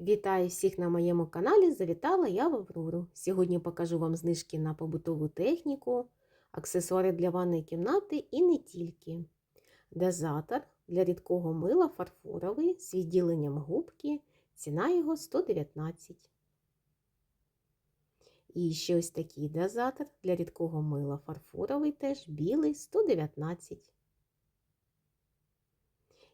Вітаю всіх на моєму каналі. Завітала я в Аврору. Сьогодні покажу вам знижки на побутову техніку, аксесуари для ванної кімнати і не тільки. Дозатор для рідкого мила фарфоровий з відділенням губки. Ціна його 119. І ще ось такий дозатор для рідкого мила фарфоровий теж білий 119.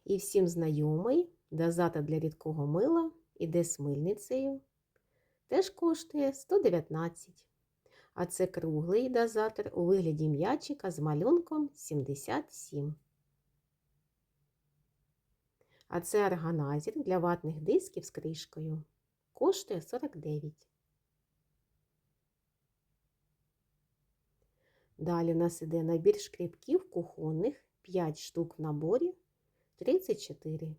І всім знайомий дозатор для рідкого мила іде з мильницею. Теж коштує 119. А це круглий дозатор у вигляді м'ячика з малюнком 77. А це органайзер для ватних дисків з кришкою. Коштує 49. Далі у нас іде набір шкребків кухонних 5 штук в наборі 34.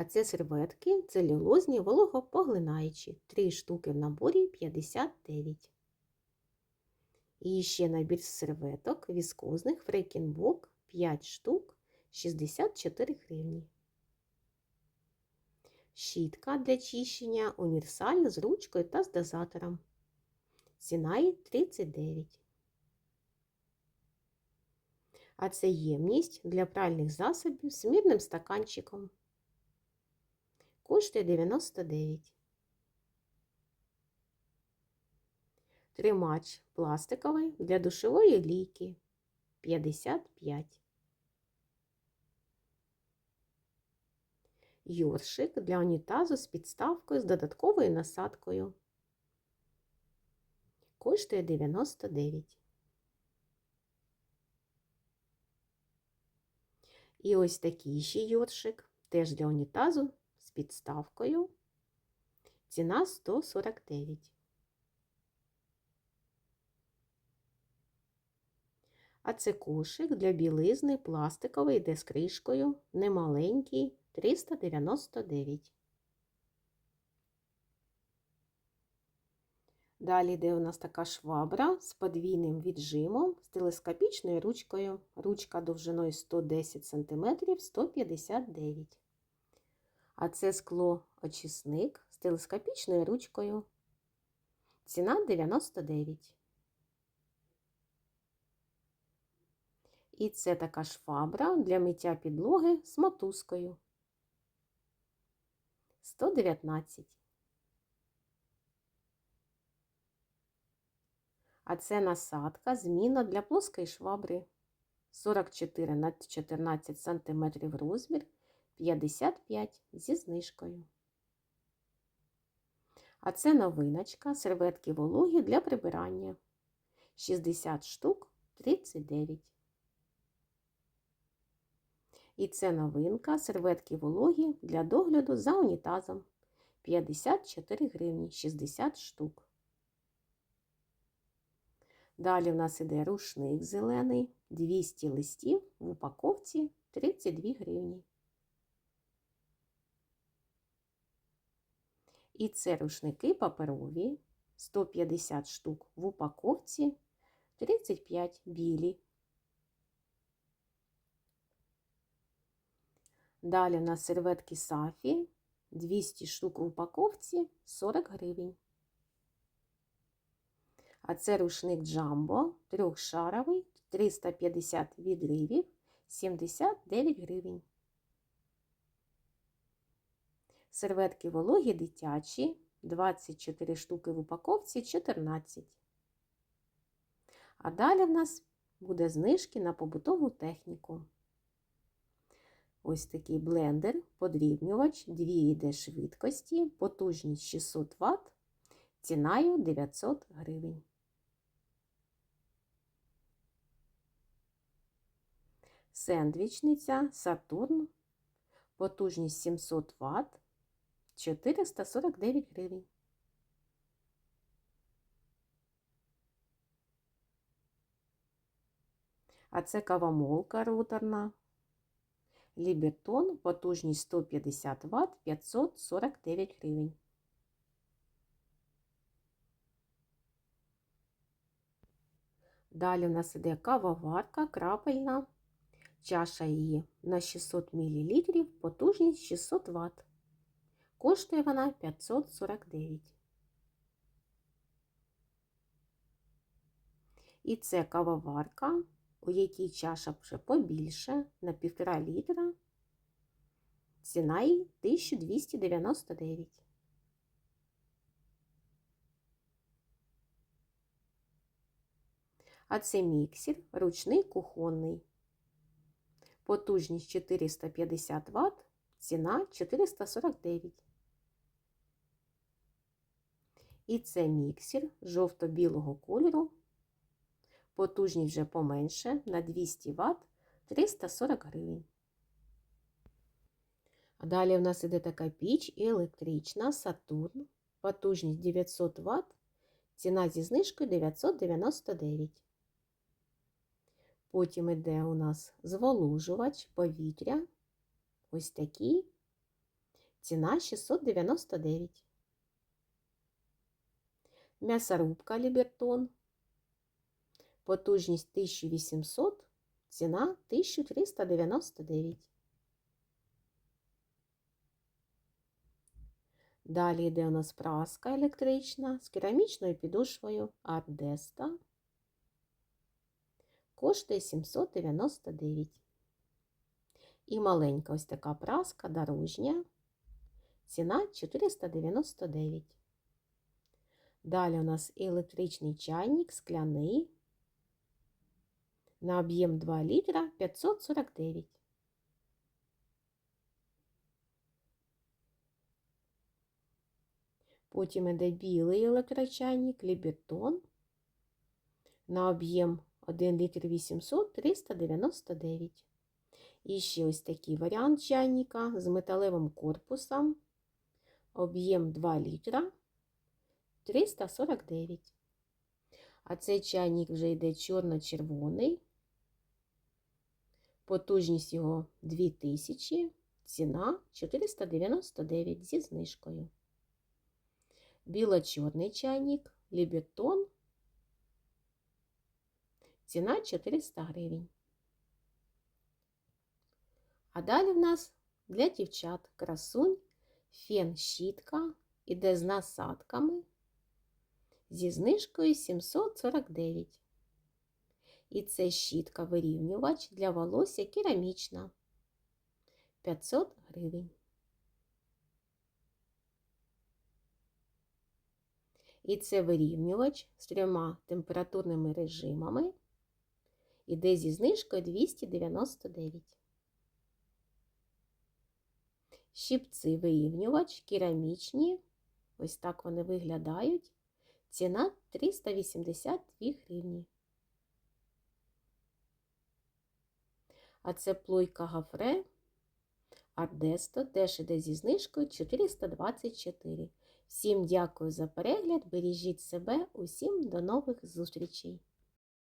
А це серветки целюлозні вологопоглинаючі. 3 штуки в наборі 59. І ще набір серветок віскозних фрейкінбок 5 штук 64 гривні. Щітка для чищення універсальна з ручкою та з дозатором. Ціна її 39. А це ємність для пральних засобів з мірним стаканчиком. Коштує 99. Тримач пластиковий для душової лійки 55. Йоршик для унітазу з підставкою з додатковою насадкою. Коштує 99. І ось такий ще йоршик, теж для унітазу з підставкою. Ціна 149. А це кошик для білизни пластиковий, йде з кришкою, немаленький, 399. Далі йде у нас така швабра з подвійним віджимом, з телескопічною ручкою. Ручка довжиною 110 см 159 А це скло очисник з телескопічною ручкою. Ціна 99. І це така швабра для миття підлоги з мотузкою. 119. А це насадка зміна для плоскої швабри 44 на 14 см розмір 55 зі знижкою. А це новиночка серветки вологі для прибирання 60 штук 39. І це новинка серветки вологі для догляду за унітазом 54 гривні 60 штук. Далі в нас іде рушник зелений, 200 листів в упаковці 32 гривні. І це рушники паперові 150 штук в упаковці 35 білі. Далі у нас серветки Сафі 200 штук в упаковці 40 гривень. А це рушник Джамбо трьохшаровий 350 відривів 79 гривень. Серветки вологі дитячі 24 штуки в упаковці 14. А далі в нас буде знижки на побутову техніку. Ось такий блендер, подрібнювач, 2 йде швидкості, потужність 600 Вт, ціною 900 гривень. Сендвічниця Сатурн, потужність 700 Вт, 449 гривень. А це кавомолка роторна. Лібертон, потужність 150 Вт, 549 гривень. Далі у нас іде кавоварка крапельна Чаша її на 600 мл, потужність 600 Вт. Коштує вона 549. І це кавоварка, у якій чаша вже побільше на 1,5 літра. Ціна її 1299. А це міксер ручний кухонний. Потужність 450 Вт, ціна 449. І це міксер жовто-білого кольору. Потужність вже поменше на 200 Вт 340 гривень. А далі в нас іде така піч і електрична Сатурн. Потужність 900 Вт, ціна зі знижкою 999. Потім іде у нас зволожувач повітря. Ось такий. Ціна 699. М'ясорубка Лібертон. Потужність 1800, ціна 1399. Далі йде у нас праска електрична з керамічною підошвою Ардеста. Коштує 799. І маленька ось така праска дорожня. Ціна 499. Далі у нас електричний чайник скляний. На об'єм 2 літра 549. Потім іде білий електрочайник Лібертон на об'єм 1 літр 800 399. І ще ось такий варіант чайника з металевим корпусом. Об'єм 2 літра 349. А цей чайник вже йде чорно-червоний. Потужність його 2000, ціна 499 зі знижкою. Біло-чорний чайник, лібетон, ціна 400 гривень. А далі в нас для дівчат красунь фен щітка іде з насадками зі знижкою 749. І це щітка вирівнювач для волосся керамічна 500 гривень. І це вирівнювач з трьома температурними режимами. Іде зі знижкою 299. Щипці вирівнювач керамічні. Ось так вони виглядають. Ціна 382 гривні. А це плойка Гафре Ардесто теж іде зі знижкою 424. Всім дякую за перегляд, бережіть себе, усім до нових зустрічей!